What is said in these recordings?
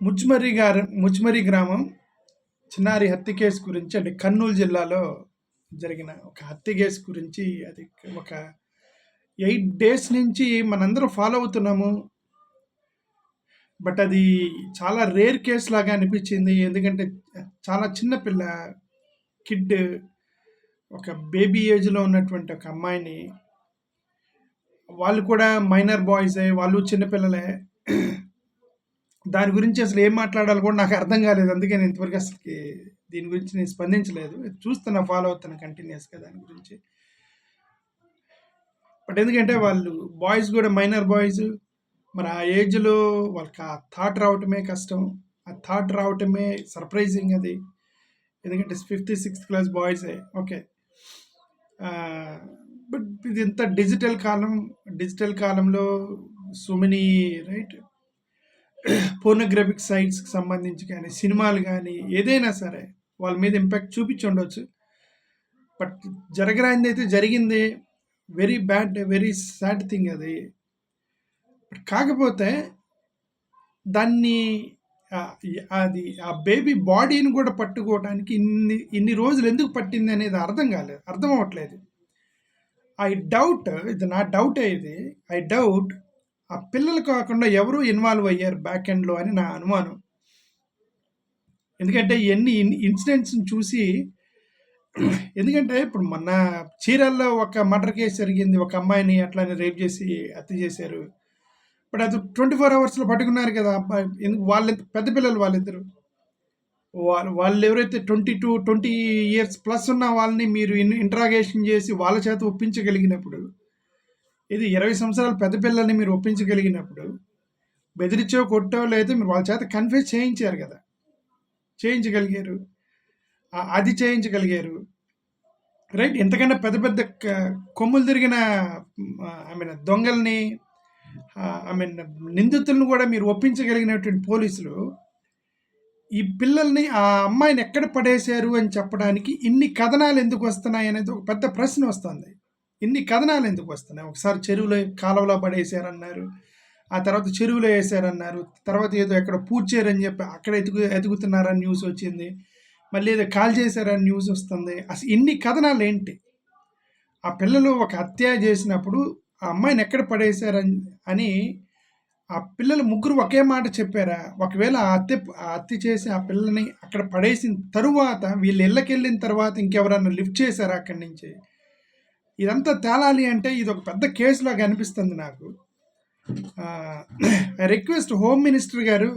ముచ్మరి గారు ముచ్మరి గ్రామం చిన్నారి హత్య కేసు గురించి అంటే కర్నూలు జిల్లాలో జరిగిన ఒక హత్య కేసు గురించి అది ఒక ఎయిట్ డేస్ నుంచి మనందరం ఫాలో అవుతున్నాము. బట్ అది చాలా రేర్ కేసు లాగా అనిపించింది. ఎందుకంటే చాలా చిన్న పిల్ల కిడ్ ఒక బేబీ ఏజ్లో ఉన్నటువంటి ఒక అమ్మాయిని వాళ్ళు కూడా మైనర్ బాయ్సే వాళ్ళు చిన్నపిల్లలే. దాని గురించి అసలు ఏం మాట్లాడాలో కూడా నాకు అర్థం కాలేదు. అందుకే నేను ఇంతవరకు అసలుకి దీని గురించి నేను స్పందించలేదు. చూస్తున్నా ఫాలో అవుతున్నా కంటిన్యూస్గా దాని గురించి. బట్ ఎందుకంటే వాళ్ళు బాయ్స్ కూడా మైనర్ బాయ్స్ మరి ఆ ఏజ్లో వాళ్ళకి ఆ థాట్ రావటమే కష్టం. ఆ థాట్ రావటమే సర్ప్రైజింగ్ అది. ఎందుకంటే ఫిఫ్త్ సిక్స్త్ క్లాస్ బాయ్సే ఓకే బట్ ఇది ఇంత డిజిటల్ కాలం డిజిటల్ కాలంలో సో మెనీ రైట్ పోర్నోగ్రఫిక్ సైట్స్కి సంబంధించి కానీ సినిమాలు కానీ ఏదైనా సరే వాళ్ళ మీద ఇంపాక్ట్ చూపించి ఉండొచ్చు. బట్ జరగరాంది అయితే జరిగింది very bad very sad thing అది. కాకపోతే దాన్ని అది ఆ బేబీ బాడీని కూడా పట్టుకోవడానికి ఇన్ని ఇన్ని రోజులు ఎందుకు పట్టింది అనేది అర్థం కాలేదు అర్థం అవ్వట్లేదు. ఐ డౌట్ ఇది నా డౌట్ ఇది. ఐ డౌట్ ఆ పిల్లలు కాకుండా ఎవరు ఇన్వాల్వ్ అయ్యారు బ్యాక్ ఎండ్లో అని నా అనుమానం. ఎందుకంటే ఎన్ని ఇన్సిడెంట్స్ని చూసి ఎందుకంటే ఇప్పుడు మొన్న చీరల్లో ఒక మర్డర్ కేసు జరిగింది. ఒక అమ్మాయిని అట్లానే రేప్ చేసి హత్య చేశారు. ఇప్పుడు అది ట్వంటీ ఫోర్ అవర్స్లో పట్టుకున్నారు కదా అబ్బాయి. ఎందుకు వాళ్ళ పెద్ద పిల్లలు వాళ్ళిద్దరు. వాళ్ళు వాళ్ళు ఎవరైతే twenty two twenty years plus ఉన్న వాళ్ళని మీరు ఇంట్రాగేషన్ చేసి వాళ్ళ చేత ఒప్పించగలిగినప్పుడు ఇది ఇరవై సంవత్సరాల పెద్ద పిల్లల్ని మీరు ఒప్పించగలిగినప్పుడు బెదిరించో కొట్టో లేదో మీరు వాళ్ళ చేత కన్ఫ్యూజ్ చేయించారు కదా. చేయించగలిగారు. అది చేయించగలిగారు. రైట్ ఎంతకన్నా పెద్ద పెద్ద కొమ్ములు తిరిగిన ఐ మీన్ దొంగల్ని ఐ మీన్ నిందితులను కూడా మీరు ఒప్పించగలిగినటువంటి పోలీసులు ఈ పిల్లల్ని ఆ అమ్మాయిని ఎక్కడ పడేశారు అని చెప్పడానికి ఇన్ని కథనాలు ఎందుకు వస్తున్నాయి అనేది ఒక పెద్ద ప్రశ్న వస్తుంది. ఇన్ని కథనాలు ఎందుకు వస్తున్నాయి? ఒకసారి చెరువులో కాలువలో పడేసారన్నారు ఆ తర్వాత చెరువులో వేసారన్నారు తర్వాత ఏదో ఎక్కడ పూడ్చారని చెప్పి అక్కడ ఎదుగు ఎదుగుతున్నారని న్యూస్ వచ్చింది. మళ్ళీ ఏదో కాల్ చేశారని న్యూస్ వస్తుంది. అసలు ఇన్ని కథనాలు ఏంటి? ఆ పిల్లలు ఒక హత్య చేసినప్పుడు ఆ అమ్మాయిని ఎక్కడ పడేశారని అని ఆ పిల్లలు ముగ్గురు ఒకే మాట చెప్పారా? ఒకవేళ ఆ హత్య ఆ హత్య చేసి ఆ పిల్లని అక్కడ పడేసిన తరువాత వీళ్ళు ఇళ్ళకి వెళ్ళిన తర్వాత ఇంకెవరన్నా లిఫ్ట్ చేశారా అక్కడి నుంచి? ఇదంతా తేలాలి అంటే ఇది ఒక పెద్ద కేసులాగా అనిపిస్తుంది నాకు. రిక్వెస్ట్ హోమ్ మినిస్టర్ గారు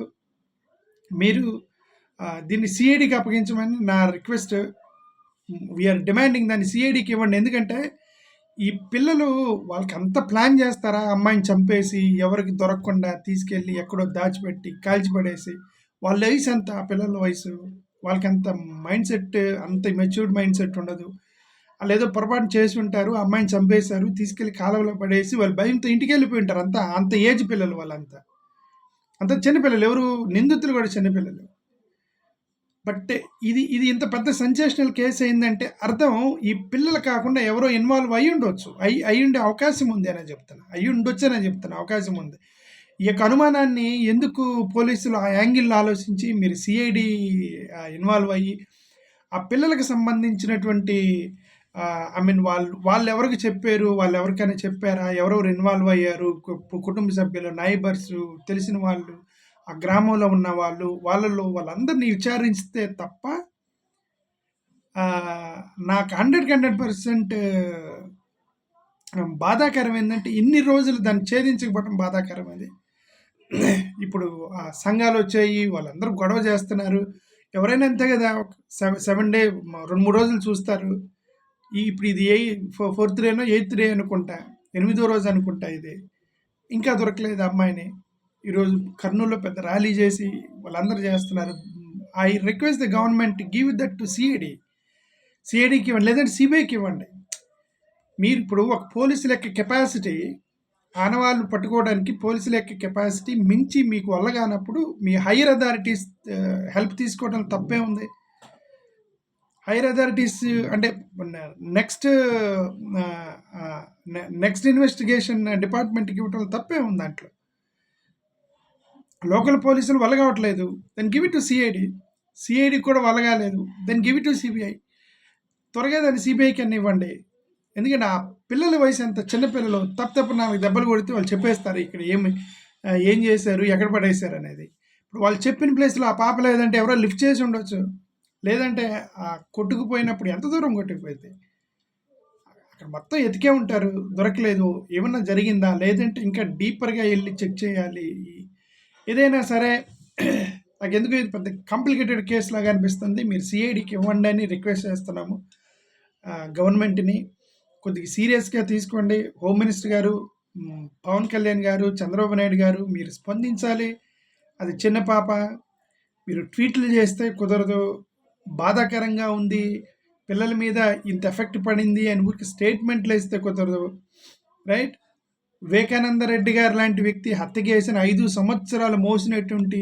మీరు దీన్ని సిఐడికి అప్పగించమని నా రిక్వెస్ట్. వీఆర్ డిమాండింగ్ దాన్ని సిఐడికి ఇవ్వండి. ఎందుకంటే ఈ పిల్లలు వాళ్ళకి అంత ప్లాన్ చేస్తారా? అమ్మాయిని చంపేసి ఎవరికి దొరకకుండా తీసుకెళ్ళి ఎక్కడో దాచిపెట్టి కాల్చిపడేసి వాళ్ళ వయసు అంత ఆ పిల్లల వయసు వాళ్ళకి అంత మైండ్ సెట్ అంత మెచ్యూర్డ్ మైండ్ సెట్ ఉండదు. వాళ్ళు ఏదో పొరపాటు చేసి ఉంటారు అమ్మాయిని చంపేశారు తీసుకెళ్ళి కాలువలో పడేసి వాళ్ళు భయంతో ఇంటికి వెళ్ళిపోయి ఉంటారు అంత అంత ఏజ్ పిల్లలు వాళ్ళంతా. అంత చిన్నపిల్లలు ఎవరు నిందితులు కూడా చిన్నపిల్లలు. బట్ ఇది ఇది ఇంత పెద్ద సెన్సేషనల్ కేసు అయిందంటే అర్థం ఈ పిల్లలు కాకుండా ఎవరో ఇన్వాల్వ్ అయ్యి ఉండొచ్చు. అయ్యి అయ్యి ఉండే అవకాశం ఉంది అని చెప్తాను అయ్యి ఉండొచ్చు అని చెప్తాను అవకాశం ఉంది. ఈ యొక్క అనుమానాన్ని ఎందుకు పోలీసులు ఆ యాంగిల్లో ఆలోచించి మీరు సిఐడి ఇన్వాల్వ్ అయ్యి ఆ పిల్లలకు సంబంధించినటువంటి ఐ మీన్ వాళ్ళు వాళ్ళు ఎవరికి చెప్పారు వాళ్ళు ఎవరికైనా చెప్పారా ఎవరెవరు ఇన్వాల్వ్ అయ్యారు కుటుంబ సభ్యులు నైబర్స్ తెలిసిన వాళ్ళు ఆ గ్రామంలో ఉన్న వాళ్ళు వాళ్ళలో వాళ్ళందరినీ విచారిస్తే తప్ప నాకు హండ్రెడ్కి హండ్రెడ్ పర్సెంట్ బాధాకరం ఏంటంటే ఇన్ని రోజులు దాన్ని ఛేదించకపోవడం బాధాకరం అది ఇప్పుడు ఆ సంఘాలు వచ్చాయి వాళ్ళందరూ గొడవ చేస్తున్నారు. ఎవరైనా అంతే కదా సెవెన్ సెవెన్ డే రెండు మూడు రోజులు చూస్తారు. ఇప్పుడు ఇది ఏ ఫోర్త్ డేనో ఎయిత్ డే అనుకుంటా. ఎనిమిదో రోజు అనుకుంటా ఇది. ఇంకా దొరకలేదు అమ్మాయిని. ఈరోజు కర్నూలులో పెద్ద ర్యాలీ చేసి వాళ్ళందరూ చేస్తున్నారు. I request the government give that to CID సిఐడికి ఇవ్వండి లేదంటే సిబిఐకి ఇవ్వండి. మీరు ఇప్పుడు ఒక పోలీసుల యొక్క కెపాసిటీ ఆనవాళ్ళు పట్టుకోవడానికి పోలీసుల యొక్క కెపాసిటీ మించి మీకు వల్లగానప్పుడు మీ హైయర్ అథారిటీస్ హెల్ప్ తీసుకోవడం తప్పే ఉంది. హైయర్ అథారిటీస్ uh, అంటే నెక్స్ట్ నెక్స్ట్ ఇన్వెస్టిగేషన్ డిపార్ట్మెంట్కి ఇవ్వటం తప్పే ఉంది దాంట్లో. లోకల్ పోలీసులు వలగవట్లేదు. Then give it to CID CID కూడా వలగాలేదు. Then give it to CBI త్వరగా దాన్ని సిబిఐకి అన్ని ఇవ్వండి. ఎందుకంటే ఆ పిల్లల వయసు ఎంత? చిన్నపిల్లలు తప్పు తప్పు దెబ్బలు కొడితే వాళ్ళు చెప్పేస్తారు ఇక్కడ ఏమి ఏం చేశారు ఎక్కడ పడేశారు అనేది. ఇప్పుడు వాళ్ళు చెప్పిన ప్లేస్లో ఆ పాప లేదంటే ఎవరో లిఫ్ట్ చేసి ఉండొచ్చు. లేదంటే ఆ కొట్టుకుపోయినప్పుడు ఎంత దూరం కొట్టుకుపోయింది? అక్కడ మొత్తం ఎతికే ఉంటారు దొరకలేదు. ఏమన్నా జరిగిందా? లేదంటే ఇంకా డీపర్గా వెళ్ళి చెక్ చేయాలి. ఏదైనా సరే నాకు ఎందుకు ఇది పెద్ద కాంప్లికేటెడ్ కేసు లాగా అనిపిస్తుంది. మీరు సిఐడికి ఇవ్వండి అని రిక్వెస్ట్ చేస్తున్నాము. గవర్నమెంట్ని కొద్దిగా సీరియస్గా తీసుకోండి. హోమ్ మినిస్టర్ గారు పవన్ కళ్యాణ్ గారు చంద్రబాబు నాయుడు గారు మీరు స్పందించాలి. అది చిన్న పాప. మీరు ట్వీట్లు చేస్తే కుదరదు. బాధాకరంగా ఉంది. పిల్లల మీద ఇంత ఎఫెక్ట్ పడింది అని ఊరికి స్టేట్మెంట్లు వేస్తే కుదరదు. రైట్? వివేకానంద రెడ్డి గారు లాంటి వ్యక్తి హత్య చేసిన ఐదు సంవత్సరాలు మోసినటువంటి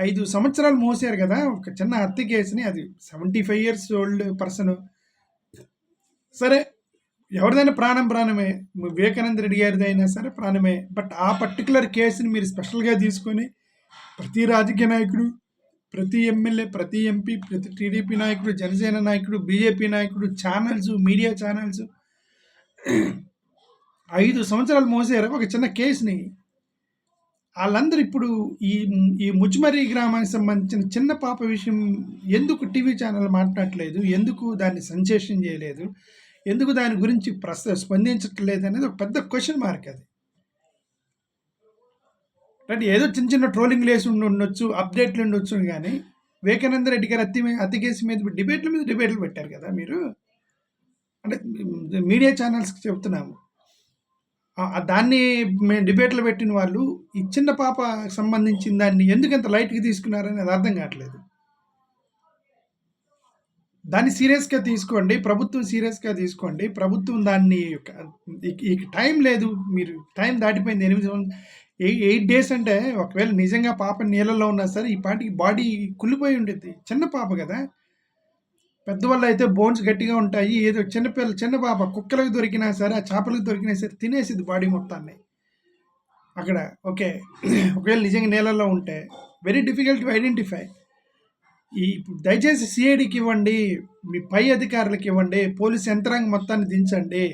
ఐదు సంవత్సరాలు మోసారు కదా ఒక చిన్న హత్య కేసుని అది seventy five years old person సరే ఎవరిదైనా ప్రాణం ప్రాణమే వివేకానంద రెడ్డి గారిది అయినా సరే ప్రాణమే. బట్ ఆ పర్టికులర్ కేసుని మీరు స్పెషల్గా తీసుకొని ప్రతి రాజకీయ నాయకుడు ప్రతి ఎమ్మెల్యే ప్రతి ఎంపీ ప్రతి టీడీపీ నాయకుడు జనసేన నాయకుడు బీజేపీ నాయకుడు ఛానల్స్ మీడియా ఛానల్స్. ఐదు సంవత్సరాలు మోసారు. ఒక చిన్న కేసుని. వాళ్ళందరూ ఇప్పుడు ఈ ఈ ముచ్చుమర్రి గ్రామానికి సంబంధించిన చిన్న పాప విషయం ఎందుకు టీవీ ఛానల్ మాట్లాడట్లేదు? ఎందుకు దాన్ని సెన్సేషన్ చేయలేదు? ఎందుకు దాని గురించి ప్రస్త స్పందించట్లేదు అనేది ఒక పెద్ద క్వశ్చన్ మార్క్ అది. రైట్ ఏదో చిన్న చిన్న ట్రోలింగ్ లేసి ఉండి ఉండొచ్చు అప్డేట్లు ఉండొచ్చు కానీ వివేకానంద రెడ్డి గారు అతి మీ- కేసు మీద డిబేట్ల మీద డిబేట్లు పెట్టారు కదా మీరు? అంటే మీడియా ఛానల్స్కి చెప్తున్నాము. దాన్ని మేము డిబేట్లు పెట్టిన వాళ్ళు ఈ చిన్న పాప సంబంధించిన దాన్ని ఎందుకు ఎంత లైట్గా తీసుకున్నారని అది అర్థం కావట్లేదు. దాన్ని సీరియస్గా తీసుకోండి ప్రభుత్వం సీరియస్గా తీసుకోండి ప్రభుత్వం దాన్ని ఈ టైం లేదు మీరు టైం దాటిపోయింది ఎనిమిది ఎయిట్ ఎయిట్ డేస్ అంటే ఒకవేళ నిజంగా పాప నీళ్ళలో ఉన్నా సరే ఈ పాటికి బాడీ కుళ్ళిపోయి ఉండేది చిన్న పాప కదా. పెద్దవాళ్ళు అయితే బోన్స్ గట్టిగా ఉంటాయి. ఏదో చిన్నపిల్ల చిన్న పాప కుక్కలకు దొరికినా సరే ఆ చేపలకు దొరికినా సరే తినేసిద్ది బాడీ మొత్తాన్ని. అక్కడ ఓకే. ఒకవేళ నిజంగా నీళ్ళల్లో ఉంటే వెరీ డిఫికల్ట్ టు ఐడెంటిఫై ఈ దయచేసి సిఐడికి ఇవ్వండి మీ పై అధికారులకు ఇవ్వండి పోలీస్ యంత్రాంగం మొత్తాన్ని దించండి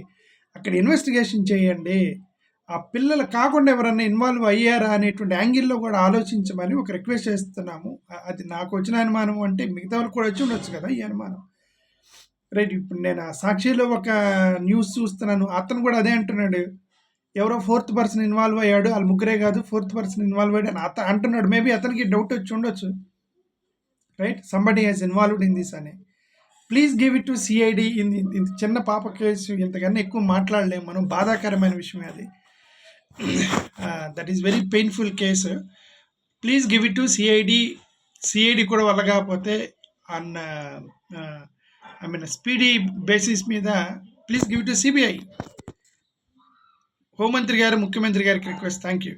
అక్కడ ఇన్వెస్టిగేషన్ చేయండి ఆ పిల్లలు కాకుండా ఎవరన్నా ఇన్వాల్వ్ అయ్యారా అనేటువంటి యాంగిల్లో కూడా ఆలోచించమని ఒక రిక్వెస్ట్ చేస్తున్నాము. అది నాకు వచ్చిన అనుమానం అంటే మిగతా వాళ్ళు కూడా వచ్చి ఉండొచ్చు కదా ఈ అనుమానం. రైట్ ఇప్పుడు నేను ఆ సాక్షిలో ఒక న్యూస్ చూస్తున్నాను. అతను కూడా అదే అంటున్నాడు. ఎవరో ఫోర్త్ పర్సన్ ఇన్వాల్వ్ అయ్యాడు. వాళ్ళు ముగ్గురే కాదు ఫోర్త్ పర్సన్ ఇన్వాల్వ్ అయ్యాడు అని అత అంటున్నాడు. మేబీ అతనికి డౌట్ వచ్చి ఉండొచ్చు. Right somebody he's involved in this అని. Please give it to CID in ఇంత చిన్న పాప కేసు ఇంతకన్నా ఎక్కువ మాట్లాడలేము. మనం బాధాకరమైన విషయమే అది. That is very painful case please give it to CID CID కూడా వల్ల కాకపోతే అన్న ఐ మీన్ స్పీడీ బేసిస్ మీద ప్లీజ్ గివ్ టు సిబిఐ హోంమంత్రి గారు ముఖ్యమంత్రి గారికి రిక్వెస్ట్ థ్యాంక్ యూ